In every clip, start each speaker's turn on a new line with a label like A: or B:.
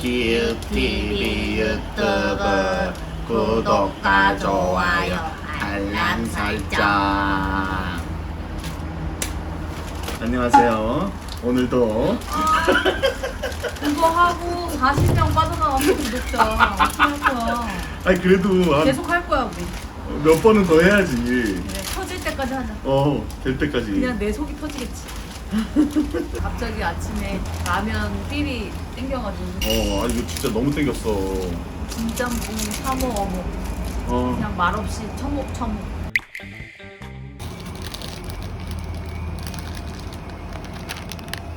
A: 기읒TV 유튜브 구독과 좋아요 알람 설정 안녕하세요 오늘도
B: 이거 하고 40명 빠져나가서 구독자 어떻게 할 거야?
A: 아니 그래도 한몇
B: 계속 할 거야 우리.
A: 번은 더 해야지
B: 그래, 터질 때까지 하자.
A: 어될 때까지
B: 그냥 내 속이 터지겠지. 갑자기 아침에 라면 삘이 땡겨가지고
A: 어 아, 이거 진짜 너무 땡겼어
B: 진짬뽕, 사모, 어묵
A: 어
B: 그냥 말없이 처묵처묵.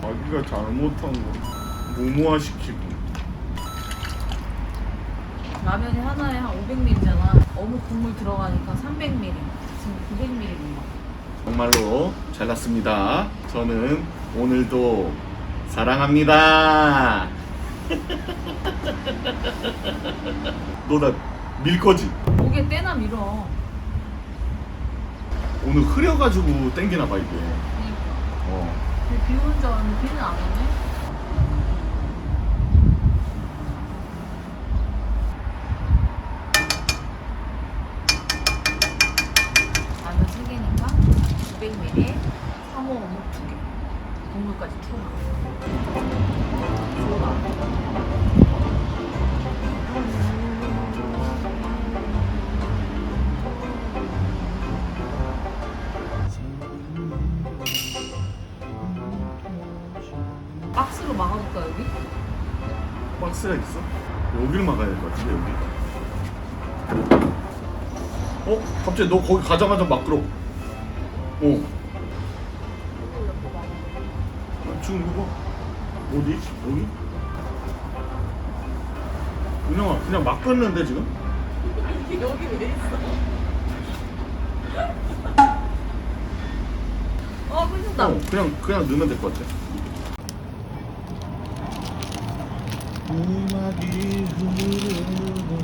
A: 자기가 잘못한 거 무모화시키고
B: 라면이 하나에 한 500ml잖아. 어묵 국물 들어가니까 300ml. 지금 900ml.
A: 정말로 잘났습니다. 저는 오늘도 사랑합니다. 너 나 밀 거지?
B: 목에 때나 밀어.
A: 오늘 흐려가지고 땡기나 봐 이게.
B: 그러니까.
A: 어.
B: 비 오는 줄 알았는데 비는 안 오네. 라면 3개니까 900ml, 3호 어묵 2개. 태우고. 좋아. 박스로 막아볼까 여기?
A: 박스가 있어? 여기를 막아야 될 것 같은데 여기. 어? 갑자기 너 거기 가자마자 막 끌어. 어. 봐. 어디? 여기? 그냥 그냥 막 끊는데 지금?
B: 여기 왜 있어? 어, 끊긴다.
A: 어, 그냥 그냥 넣으면 될 것 같아. 음악이 흐르고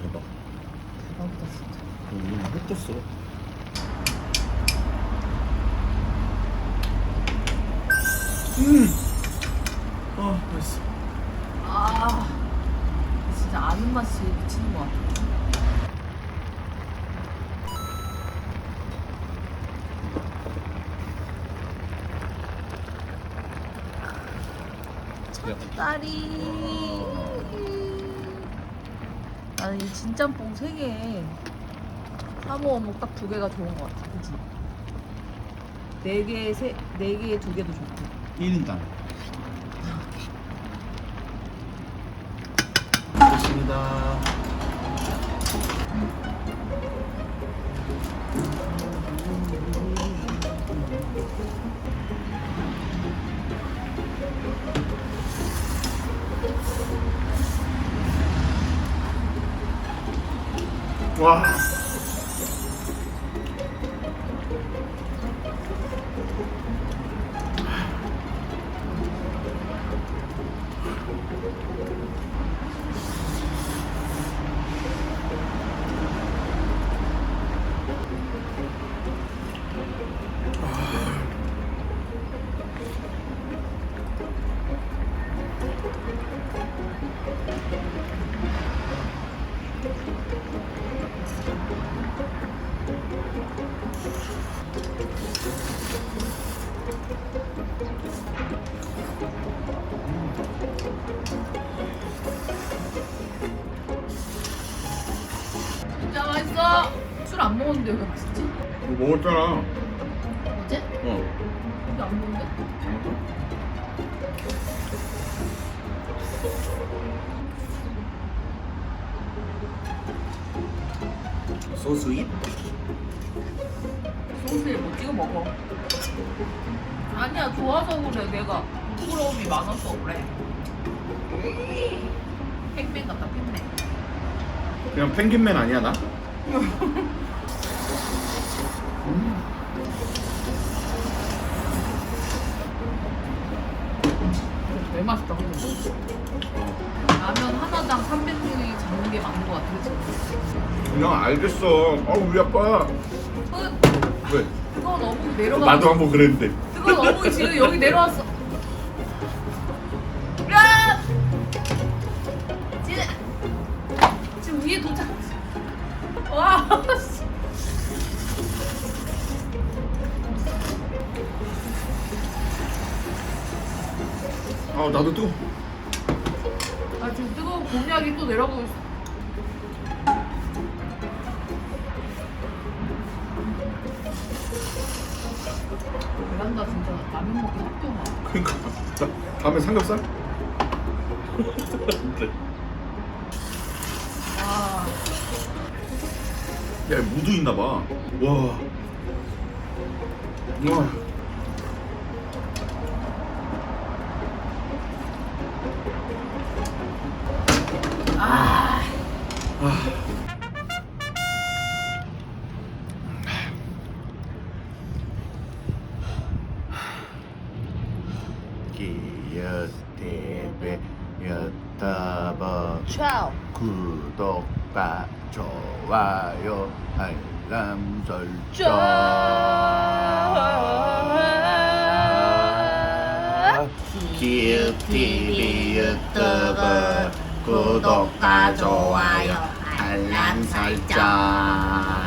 A: 대박.
B: 대박이다
A: 이거 햇떴어. 음. 아, 맛있어.
B: 아, 진짜 아는 맛이 미치는 것 같아. 딸이 나는 이 진짬뽕 3개 사모 어묵 딱두 개가 좋은 것 같아 그치? 네 개에 세, 네 개에 두 개도 좋고
A: 1인당. 좋습니다. 와.
B: 먹었는데 왜 맛있지?
A: 이거 먹었잖아.
B: 어제?
A: 어.
B: 근데 안 먹는데?
A: 소스입?
B: 소스에 뭐 찍어 먹어 아니야 좋아서 그래 내가 부끄러움이 많아서 그래 팽팽 같다 팽팽
A: 그냥 펭귄맨 아니야 나?
B: 왜 맛있다 근데 라면 하나당 300ml 잡는 게 맞는 것 같아?
A: 그냥 알겠어. 아 우리 아빠
B: 끝
A: 왜?
B: 뜨거운 어묵이 내려가.
A: 나도 한번 그랬는데.
B: 뜨거운 어묵이 지금 여기 내려왔어. 야! 지금 지금 위에 도착. 와.
A: 아 나도 뜨거.
B: 나 지금 뜨거운 곤약이 또 내려가고 있어. 베란다 진짜 라면 먹기 같아.
A: 그러니까 자, 다음에 삼겹살? 네.
B: 와.
A: 야 무도 있나 봐. 와. 와. 기여테베 여타버
B: 차오.
A: 구독과 좋아요 알람 설정. 기읒TV 유튜브 구독과 좋아요 알람 설정